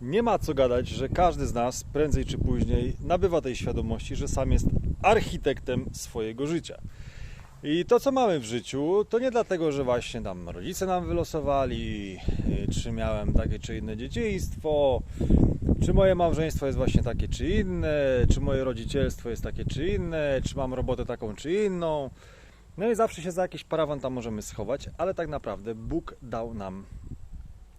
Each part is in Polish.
Nie ma co gadać, że każdy z nas prędzej czy później nabywa tej świadomości, że sam jest architektem swojego życia. I to, co mamy w życiu, to nie dlatego, że właśnie tam rodzice nam wylosowali, yy, czy miałem takie czy inne dzieciństwo, czy moje małżeństwo jest właśnie takie czy inne, czy moje rodzicielstwo jest takie czy inne, czy mam robotę taką czy inną. No i zawsze się za jakiś parawan tam możemy schować, ale tak naprawdę Bóg dał nam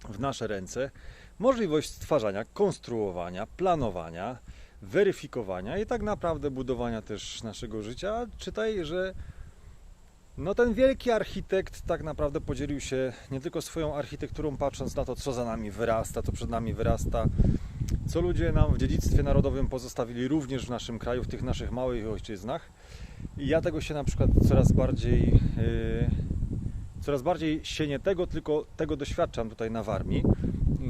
w nasze ręce możliwość stwarzania, konstruowania, planowania, weryfikowania i tak naprawdę budowania też naszego życia. Czytaj, że no ten wielki architekt tak naprawdę podzielił się nie tylko swoją architekturą, patrząc na to, co za nami wyrasta, co przed nami wyrasta, co ludzie nam w dziedzictwie narodowym pozostawili również w naszym kraju, w tych naszych małych ojczyznach. I ja tego się na przykład coraz bardziej, yy, coraz bardziej się nie tego, tylko tego doświadczam tutaj na Warmii,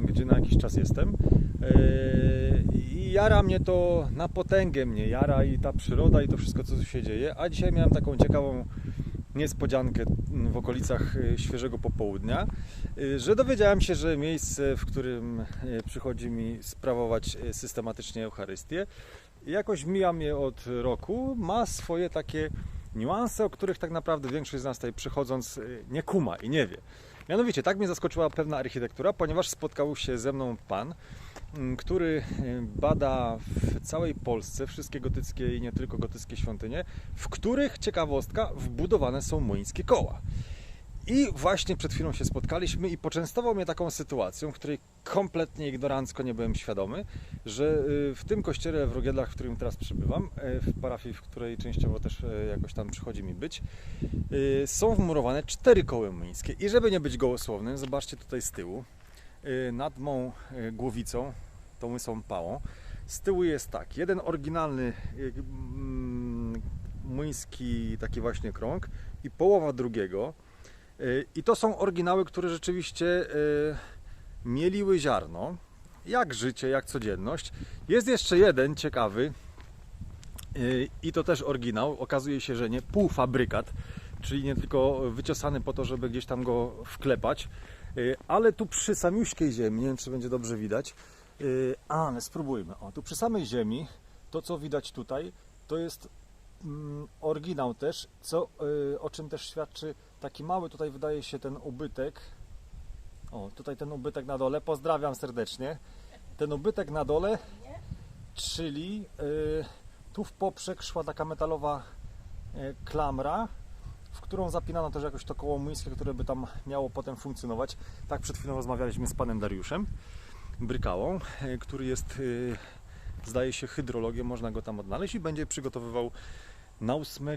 gdzie na jakiś czas jestem. Yy, I jara mnie to na potęgę mnie, jara i ta przyroda i to wszystko, co tu się dzieje. A dzisiaj miałem taką ciekawą niespodziankę w okolicach y, świeżego popołudnia, y, że dowiedziałem się, że miejsce, w którym przychodzi mi sprawować systematycznie Eucharystię, jakoś mija mnie od roku, ma swoje takie niuanse, o których tak naprawdę większość z nas tutaj przychodząc y, nie kuma i nie wie. Mianowicie, tak mnie zaskoczyła pewna architektura, ponieważ spotkał się ze mną pan, m, który y, bada w całej Polsce wszystkie gotyckie i nie tylko gotyckie świątynie, w których, ciekawostka, wbudowane są młyńskie koła. I właśnie przed chwilą się spotkaliśmy i poczęstował mnie taką sytuacją, której kompletnie ignorancko nie byłem świadomy, że y, w tym kościele w Rogiedlach, w którym teraz przybywam, y, w parafii, w której częściowo też y, jakoś tam przychodzi mi być, y, są wmurowane cztery koły młyńskie. I żeby nie być gołosłownym, zobaczcie tutaj z tyłu, y, nad mą y, głowicą, tą łysą pałą, z tyłu jest tak, jeden oryginalny młyński taki właśnie krąg i połowa drugiego. Y, I to są oryginały, które rzeczywiście y, mieliły ziarno, jak życie, jak codzienność. Jest jeszcze jeden ciekawy y, i to też oryginał. Okazuje się, że nie półfabrykat, czyli nie tylko wyciosany po to, żeby gdzieś tam go wklepać, ale tu przy samiuśkiej ziemi, nie wiem czy będzie dobrze widać, ale spróbujmy. O, tu przy samej ziemi, to co widać tutaj, to jest mm, oryginał też, co, o czym też świadczy taki mały tutaj wydaje się ten ubytek. O, tutaj ten ubytek na dole. Pozdrawiam serdecznie. Ten ubytek na dole, czyli y, tu w poprzek szła taka metalowa y, klamra, w którą zapinano też jakoś to koło młyńskie, które by tam miało potem funkcjonować. Tak przed chwilą rozmawialiśmy z panem Dariuszem Brykałą, y, który jest, zdaje się, hydrologiem, można go tam odnaleźć i będzie przygotowywał na 8 e,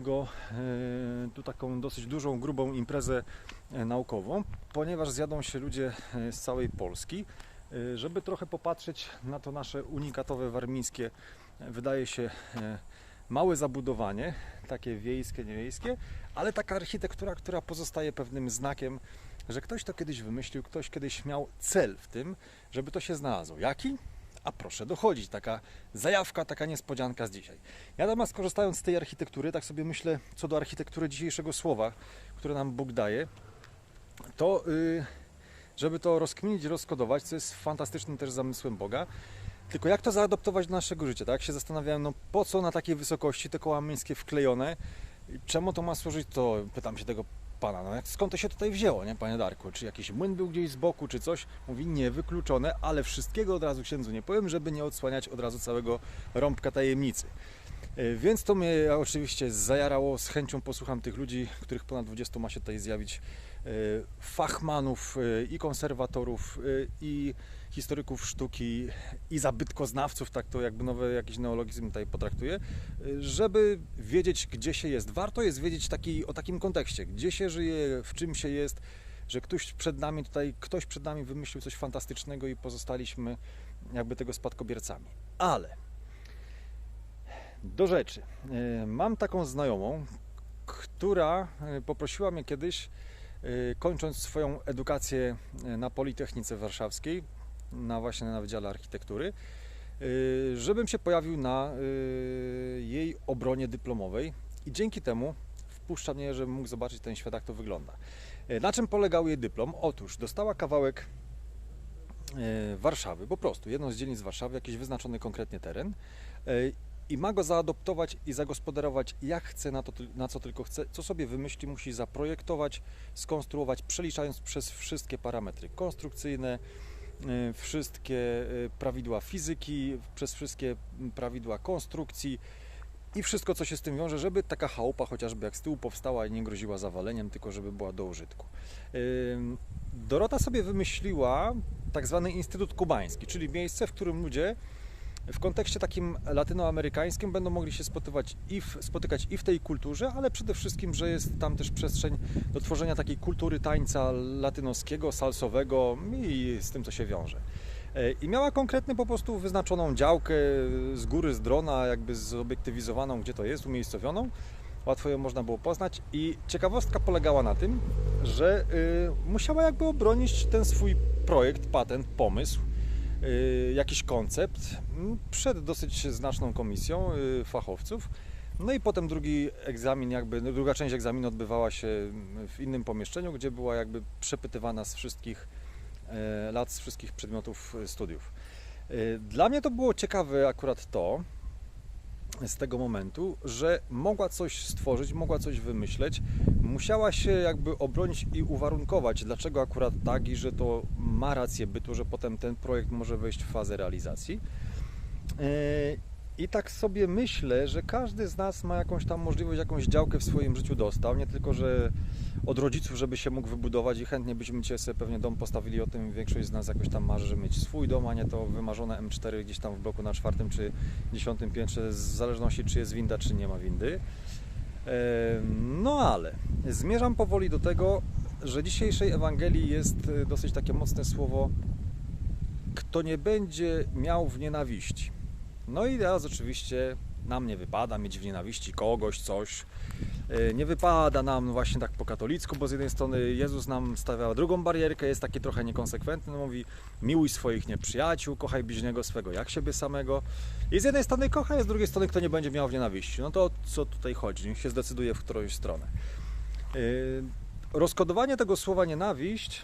tu taką dosyć dużą, grubą imprezę e, naukową, ponieważ zjadą się ludzie e, z całej Polski, żeby trochę popatrzeć na to nasze unikatowe warmińskie, wydaje się małe zabudowanie, takie wiejskie, niewiejskie, ale taka architektura, która pozostaje pewnym znakiem, że ktoś to kiedyś wymyślił, ktoś kiedyś miał cel w tym, żeby to się znalazło. Jaki? A proszę dochodzić, taka zajawka, taka niespodzianka z dzisiaj. Ja natomiast korzystając z tej architektury, tak sobie myślę co do architektury dzisiejszego słowa, które nam Bóg daje, to y, żeby to rozkminić, rozkodować, co jest fantastycznym też zamysłem Boga, tylko jak to zaadoptować do naszego życia, tak? Się zastanawiałem, no po co na takiej wysokości te koła młyńskie wklejone, czemu to ma służyć, to pytam się tego pana, no skąd to się tutaj wzięło, nie, panie Darku? Czy jakiś młyn był gdzieś z boku, czy coś? Mówi, nie, wykluczone, ale wszystkiego od razu księdzu nie powiem, żeby nie odsłaniać od razu całego rąbka tajemnicy. E, Więc to mnie oczywiście zajarało, z chęcią posłucham tych ludzi, których ponad 20 ma się tutaj zjawić, e, fachmanów e, i konserwatorów, i historyków sztuki, i zabytkoznawców, tak to jakby nowy jakiś neologizm tutaj potraktuję, e, żeby wiedzieć, gdzie się jest. Warto jest wiedzieć taki, o takim kontekście, gdzie się żyje, w czym się jest, że ktoś przed nami tutaj, ktoś przed nami wymyślił coś fantastycznego i pozostaliśmy jakby tego spadkobiercami. Ale do rzeczy. E, Mam taką znajomą, która e, poprosiła mnie kiedyś, e, kończąc swoją edukację na Politechnice Warszawskiej, na właśnie na Wydziale Architektury, żebym się pojawił na jej obronie dyplomowej i dzięki temu wpuszcza mnie, żebym mógł zobaczyć ten świat, jak to wygląda. Na czym polegał jej dyplom? Otóż dostała kawałek Warszawy, po prostu jedną z dzielnic Warszawy, jakiś wyznaczony konkretnie teren i ma go zaadoptować i zagospodarować jak chce, na, to, na co tylko chce, co sobie wymyśli, musi zaprojektować, skonstruować, przeliczając przez wszystkie parametry konstrukcyjne, e, wszystkie e, prawidła fizyki, przez wszystkie m, prawidła konstrukcji i wszystko, co się z tym wiąże, żeby taka chałupa chociażby jak z tyłu powstała i nie groziła zawaleniem, tylko żeby była do użytku. Dorota sobie wymyśliła tak zwany Instytut Kubański, czyli miejsce, w którym ludzie w kontekście takim latynoamerykańskim będą mogli się spotykać i w, spotykać i w tej kulturze, ale przede wszystkim, że jest tam też przestrzeń do tworzenia takiej kultury tańca latynoskiego, salsowego i z tym, co się wiąże. E, I miała konkretnie po prostu wyznaczoną działkę z góry, z drona, jakby zobiektywizowaną, gdzie to jest, umiejscowioną. Łatwo ją można było poznać. I ciekawostka polegała na tym, że y, musiała jakby obronić ten swój projekt, patent, pomysł, jakiś koncept m, przed dosyć znaczną komisją y, fachowców. No i potem drugi egzamin, jakby no, druga część egzaminu odbywała się w innym pomieszczeniu, gdzie była jakby przepytywana z wszystkich e, lat, z wszystkich przedmiotów e, studiów. Dla mnie to było ciekawe akurat to, z tego momentu, że mogła coś stworzyć, mogła coś wymyśleć, musiała się jakby obronić i uwarunkować, dlaczego akurat tak i że to ma rację bytu, że potem ten projekt może wejść w fazę realizacji. I tak sobie myślę, że każdy z nas ma jakąś tam możliwość, jakąś działkę w swoim życiu dostał, nie tylko, że od rodziców, żeby się mógł wybudować i chętnie byśmy Cię sobie pewnie dom postawili, o tym większość z nas jakoś tam marzy, żeby mieć swój dom, a nie to wymarzone M4 gdzieś tam w bloku na czwartym czy dziesiątym piętrze, w zależności czy jest winda, czy nie ma windy. No ale zmierzam powoli do tego, że dzisiejszej Ewangelii jest e, dosyć takie mocne słowo kto nie będzie miał w nienawiści. No i teraz oczywiście nam nie wypada mieć w nienawiści kogoś, coś. E, Nie wypada nam właśnie tak po katolicku, bo z jednej strony Jezus nam stawia drugą barierkę, jest taki trochę niekonsekwentny, mówi miłuj swoich nieprzyjaciół, kochaj bliźniego swego jak siebie samego. I z jednej strony kochaj, z drugiej strony kto nie będzie miał w nienawiści. No to co tutaj chodzi? Niech się zdecyduje w którąś stronę. E, Rozkodowanie tego słowa nienawiść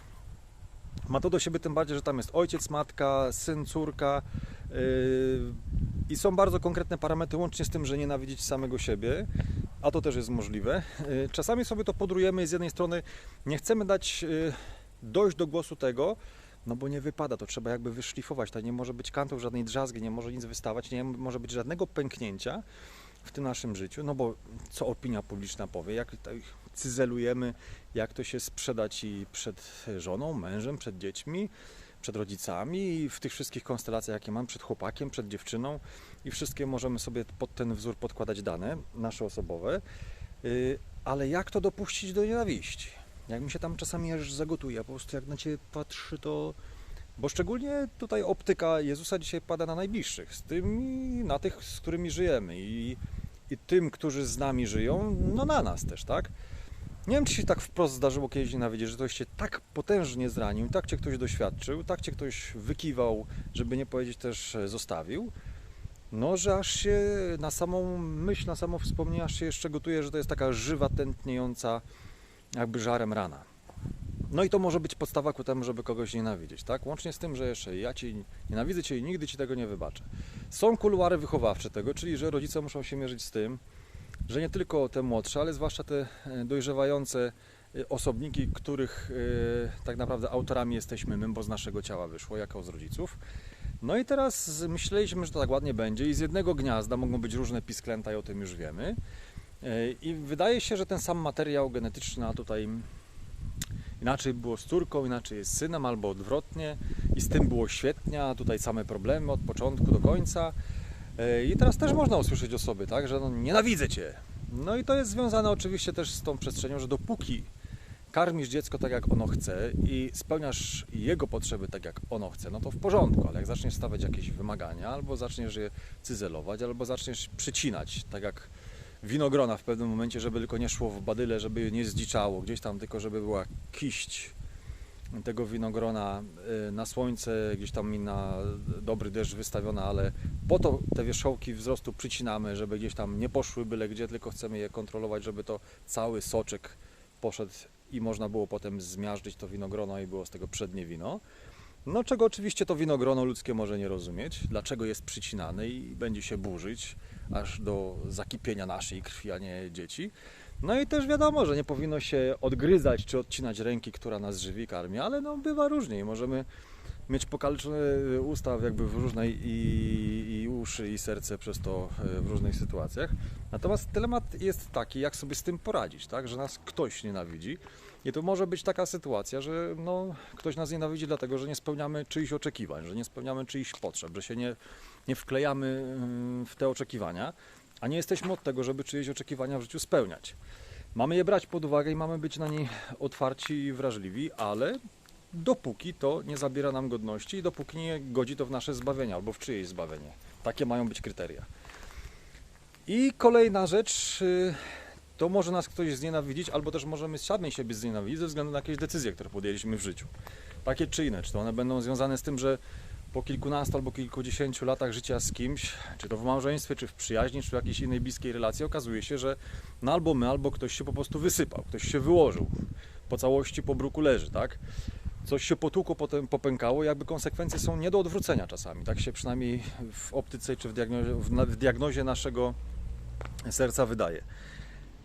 ma to do siebie tym bardziej, że tam jest ojciec, matka, syn, córka yy, i są bardzo konkretne parametry, łącznie z tym, że nienawidzić samego siebie, a to też jest możliwe. Yy, Czasami sobie to podrujemy i z jednej strony nie chcemy dać yy, dojść do głosu tego, no bo nie wypada, to trzeba jakby wyszlifować, to nie może być kantów, żadnej drzazgi, nie może nic wystawać, nie może być żadnego pęknięcia w tym naszym życiu, no bo co opinia publiczna powie, jak cyzelujemy, jak to się sprzedać i przed żoną, mężem, przed dziećmi, przed rodzicami? I w tych wszystkich konstelacjach, jakie mam, przed chłopakiem, przed dziewczyną? I wszystkie możemy sobie pod ten wzór podkładać dane nasze osobowe, Yy, ale jak to dopuścić do nienawiści? Jak mi się tam czasami aż zagotuje, po prostu jak na Ciebie patrzy, to... Bo szczególnie tutaj optyka Jezusa dzisiaj pada na najbliższych, z tymi, na tych, z którymi żyjemy i, i tym, którzy z nami żyją, no na nas też, tak? Nie wiem, czy się tak wprost zdarzyło kiedyś nienawidzieć, że ktoś cię tak potężnie zranił, tak cię ktoś doświadczył, tak cię ktoś wykiwał, żeby nie powiedzieć też e, zostawił, no, że aż się na samą myśl, na samo wspomnienie, aż się jeszcze gotuje, że to jest taka żywa, tętniejąca jakby żarem rana. No i to może być podstawa ku temu, żeby kogoś nienawidzieć, tak? Łącznie z tym, że jeszcze ja Cię nienawidzę Cię i nigdy Ci tego nie wybaczę. Są kuluary wychowawcze tego, czyli że rodzice muszą się mierzyć z tym, że nie tylko te młodsze, ale zwłaszcza te e, dojrzewające e, osobniki, których e, tak naprawdę autorami jesteśmy my, bo z naszego ciała wyszło, jako z rodziców. No i teraz myśleliśmy, że to tak ładnie będzie i z jednego gniazda mogą być różne pisklęta i o tym już wiemy. I wydaje się, że ten sam materiał genetyczny, a tutaj inaczej było z córką, inaczej jest z synem, albo odwrotnie i z tym było świetnie, a tutaj same problemy od początku do końca. E, I teraz też można usłyszeć osoby, tak, że no, nienawidzę Cię. No i to jest związane oczywiście też z tą przestrzenią, że dopóki karmisz dziecko tak, jak ono chce i spełniasz jego potrzeby tak, jak ono chce, no to w porządku, ale jak zaczniesz stawiać jakieś wymagania, albo zaczniesz je cyzelować, albo zaczniesz przycinać, tak jak winogrona w pewnym momencie, żeby tylko nie szło w badyle, żeby nie zdziczało, gdzieś tam tylko, żeby była kiść tego winogrona y, na słońce, gdzieś tam i na dobry deszcz wystawiona, ale po to te wierzchołki wzrostu przycinamy, żeby gdzieś tam nie poszły byle gdzie, tylko chcemy je kontrolować, żeby to cały soczek poszedł i można było potem zmiażdżyć to winogrono i było z tego przednie wino. No, czego oczywiście to winogrono ludzkie może nie rozumieć, dlaczego jest przycinane i będzie się burzyć aż do zakipienia naszej krwi, a nie dzieci. No i też wiadomo, że nie powinno się odgryzać czy odcinać ręki, która nas żywi, karmi, ale no bywa różnie i możemy mieć pokaleczone usta jakby w różnej i, i uszy i serce przez to e, w różnych sytuacjach. Natomiast temat jest taki, jak sobie z tym poradzić, tak, że nas ktoś nienawidzi i to może być taka sytuacja, że no, ktoś nas nienawidzi dlatego, że nie spełniamy czyichś oczekiwań, że nie spełniamy czyichś potrzeb, że się nie, nie wklejamy mm, w te oczekiwania, a nie jesteśmy od tego, żeby czyjeś oczekiwania w życiu spełniać. Mamy je brać pod uwagę i mamy być na nie otwarci i wrażliwi, ale dopóki to nie zabiera nam godności i dopóki nie godzi to w nasze zbawienie albo w czyjeś zbawienie. Takie mają być kryteria. I kolejna rzecz, y, to może nas ktoś znienawidzić, albo też możemy sami siebie znienawidzić ze względu na jakieś decyzje, które podjęliśmy w życiu. Takie czy inne, czy to one będą związane z tym, że po kilkunastu albo kilkudziesięciu latach życia z kimś, czy to w małżeństwie, czy w przyjaźni, czy w jakiejś innej bliskiej relacji, okazuje się, że no albo my, albo ktoś się po prostu wysypał, ktoś się wyłożył, po całości po bruku leży, tak? Coś się potłukło, potem popękało, jakby konsekwencje są nie do odwrócenia czasami. Tak się przynajmniej w optyce czy w diagnozie, w, diagnozie naszego serca wydaje.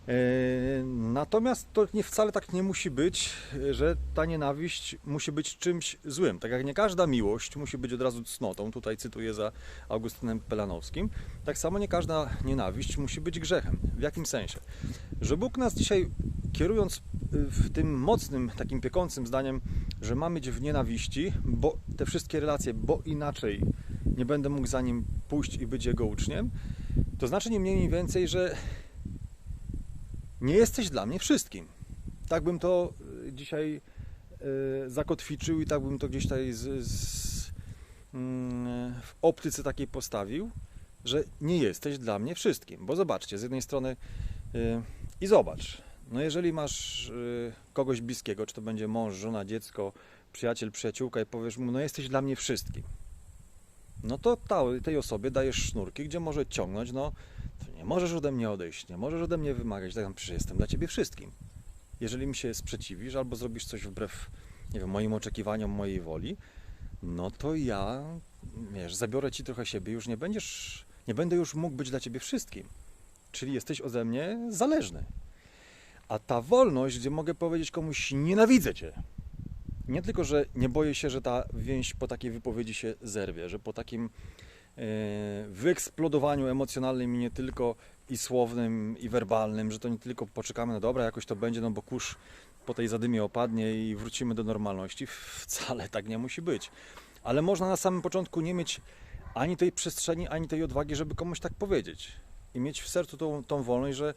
E, Natomiast to nie wcale tak nie musi być, że ta nienawiść musi być czymś złym. Tak jak nie każda miłość musi być od razu cnotą, tutaj cytuję za Augustynem Pelanowskim, tak samo nie każda nienawiść musi być grzechem. W jakim sensie? Że Bóg nas dzisiaj kierując y, w tym mocnym, takim piekącym zdaniem, że mamy być w nienawiści, bo te wszystkie relacje, bo inaczej nie będę mógł za nim pójść i być jego uczniem, to znaczy nie mniej, nie więcej, że nie jesteś dla mnie wszystkim. Tak bym to y, dzisiaj y, zakotwiczył i tak bym to gdzieś tutaj z, z, mm, w optyce takiej postawił, że nie jesteś dla mnie wszystkim. Bo zobaczcie, z jednej strony y, i zobacz, no jeżeli masz kogoś bliskiego, czy to będzie mąż, żona, dziecko, przyjaciel, przyjaciółka i powiesz mu, no jesteś dla mnie wszystkim, no to ta, tej osobie dajesz sznurki, gdzie może ciągnąć, no nie możesz ode mnie odejść, nie możesz ode mnie wymagać, tak przecież jestem dla ciebie wszystkim. Jeżeli mi się sprzeciwisz albo zrobisz coś wbrew, nie wiem, moim oczekiwaniom, mojej woli, no to ja, wiesz, zabiorę ci trochę siebie, już nie będziesz, nie będę już mógł być dla ciebie wszystkim. Czyli jesteś ode mnie zależny. A ta wolność, gdzie mogę powiedzieć komuś, nienawidzę cię. Nie tylko, że nie boję się, że ta więź po takiej wypowiedzi się zerwie, że po takim wyeksplodowaniu emocjonalnym i nie tylko i słownym, i werbalnym, że to nie tylko poczekamy na dobra, jakoś to będzie, no bo kurz po tej zadymie opadnie i wrócimy do normalności. Wcale tak nie musi być. Ale można na samym początku nie mieć ani tej przestrzeni, ani tej odwagi, żeby komuś tak powiedzieć. I mieć w sercu tą, tą wolność, że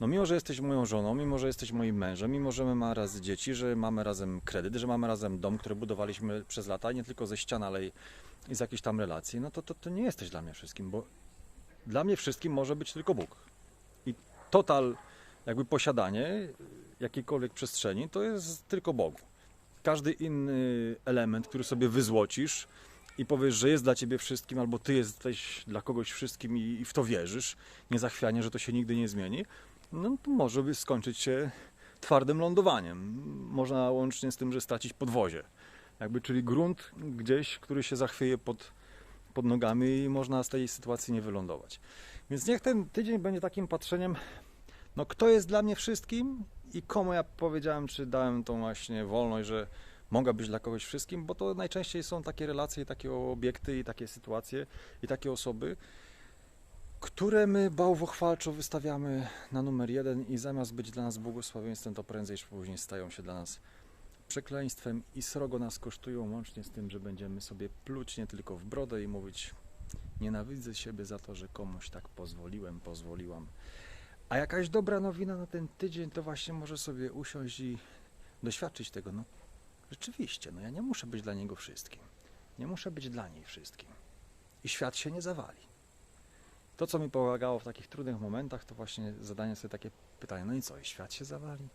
no mimo, że jesteś moją żoną, mimo, że jesteś moim mężem, mimo, że my mamy razem dzieci, że mamy razem kredyt, że mamy razem dom, który budowaliśmy przez lata, nie tylko ze ścian, ale i z jakiejś tam relacji, no to, to, to nie jesteś dla mnie wszystkim, bo dla mnie wszystkim może być tylko Bóg. I total jakby posiadanie jakiejkolwiek przestrzeni to jest tylko Bogu. Każdy inny element, który sobie wyzłocisz i powiesz, że jest dla ciebie wszystkim, albo ty jesteś dla kogoś wszystkim i, w to wierzysz, niezachwianie, że to się nigdy nie zmieni, no to może skończyć się twardym lądowaniem. Można łącznie z tym, że stracić podwozie. Jakby, czyli grunt gdzieś, który się zachwieje pod, pod nogami i można z tej sytuacji nie wylądować. Więc niech ten tydzień będzie takim patrzeniem, no kto jest dla mnie wszystkim i komu ja powiedziałem, czy dałem tą właśnie wolność, że mogę być dla kogoś wszystkim, bo to najczęściej są takie relacje, takie obiekty i takie sytuacje i takie osoby, które my bałwochwalczo wystawiamy na numer jeden i zamiast być dla nas błogosławieństwem, to prędzej czy później stają się dla nas przekleństwem i srogo nas kosztują, łącznie z tym, że będziemy sobie pluć nie tylko w brodę i mówić nienawidzę siebie za to, że komuś tak pozwoliłem, pozwoliłam. A jakaś dobra nowina na ten tydzień, to właśnie może sobie usiąść i doświadczyć tego. No rzeczywiście, no ja nie muszę być dla niego wszystkim. Nie muszę być dla niej wszystkim. I świat się nie zawali. To, co mi pomagało w takich trudnych momentach, to właśnie zadanie sobie takie pytanie, no i co, i świat się zawali?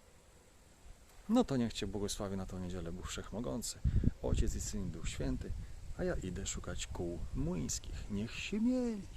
No to niech Cię błogosławi na tą niedzielę Bóg Wszechmogący, Ojciec i Syn Duch Święty, a ja idę szukać kół młyńskich. Niech się mieli.